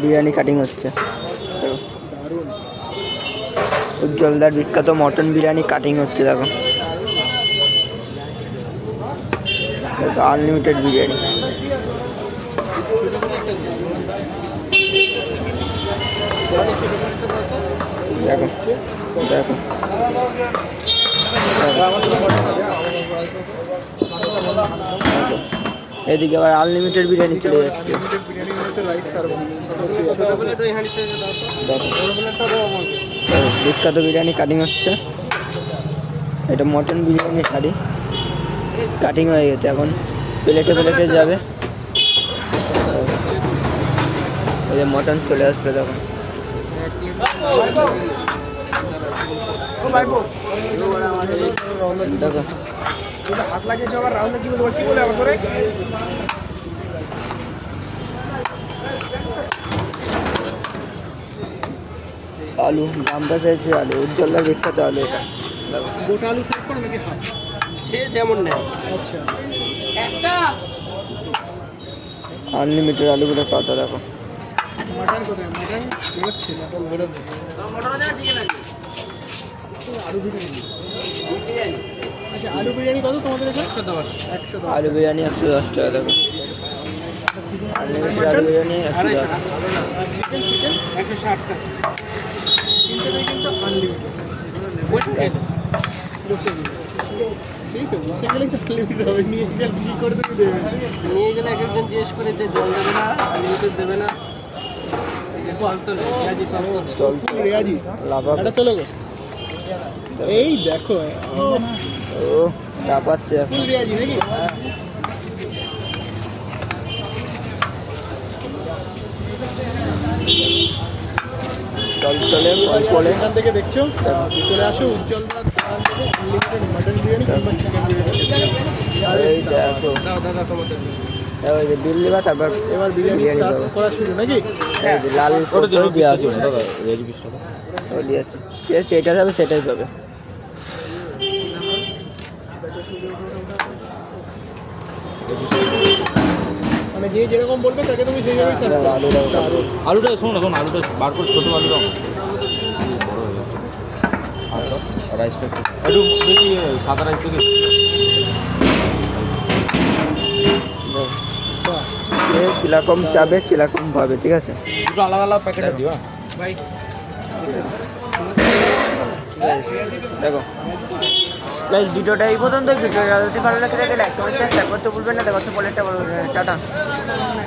Biryani cutting হচ্ছে। উজ্জ্বলদার বিখ্যাত mutton biryani cutting হচ্ছে, দেখো। আনলিমিটেড বিরিয়ানি। দেখো দেখো। দেখো। এদিকে আবার আনলিমিটেড বিরিয়ানি চলে যাচ্ছে। বিখ্যাত বিরিয়ানি কাটিং হচ্ছে। এটা মটন বিরিয়ানি শাড়ি। কাটিং হয়ে গেছে এখন। প্লেটে প্লেটে যাবে। এই যে মটন চলে আসবে তখন দেখো হাত লাগিয়েছে আবার রাহুল কি বলব কি বলে আবার করে? আলু দাম চাইছে আলু উজ্জ্বলদার বিখ্যাত আলু এটা। গোটা আলু সার্ভ করো নাকি হাফ? সে যেমন নেয়। আচ্ছা। একটা আনলিমিটেড আলুগুলো কত দেখো। মাটন কোথায়? মাটন বেরোচ্ছে মাটন বেরোবে আলু বিরিয়ানি। আচ্ছা আলু বিরিয়ানি কত তোমাদের এখানে? একশো দশ। একশো দশ। আলু বিরিয়ানি একশো দশ টাকা দেখো আনলিমিটেড আলু বিরিয়ানি একশো দশ। আর চিকেন চিকেন একশো ষাট টাকা। তিনটেতেই কিন্তু আনলিমিটেড বসে সেই তো বসে গেলেই তো আনলিমিটেড হবে। নিয়ে গেলে কী করে তুমি দেবে? নিয়ে গেলে এক একজন জিজ্ঞেস করে যে জল দেবে না আনলিমিটেড দেবে না। চল রেয়াজি লাভা এটা গো। এই দেখো। ও ও চাপাচ্ছে এখন ফুল রেয়াজি নাকি চল চলে। ফল ফলে এখান থেকে দেখছ? চলে। আসো উজ্জ্বল আনলিমিটেড মাটন বিরিয়ানি কিংবা চিকেন বিরিয়ানি। এই দেখো। দাও দাদা তোমাদের ওই যে বিল দিবা তারপর এবার বিরিয়ানি দেবো। করা শুরু নাকি? দিয়ে আছে। যে যাবে সেটাই পাবে। মানে যে যেরকম বলবে তাকে তুমি দেখো আলুটা শোনো এখন আলুটা বার করে ছোটো আলু দাও। রাইসটা একটু। একটু বেশি সাদা রাইস থেকে। চিলাকম চাবে চিলাকম পাবে ঠিক আছে? দুটো আলাদা আলাদা প্যাকেট দিবা? ভাই। দেখো। গাইজ ভিডিওটা এই পর্যন্ত ভিডিওটা যদি ভালো লাগে লাইক কমেন্ট শেয়ার করতে ভুলবেন না। দেখো বলেটা বলবেন টাটা।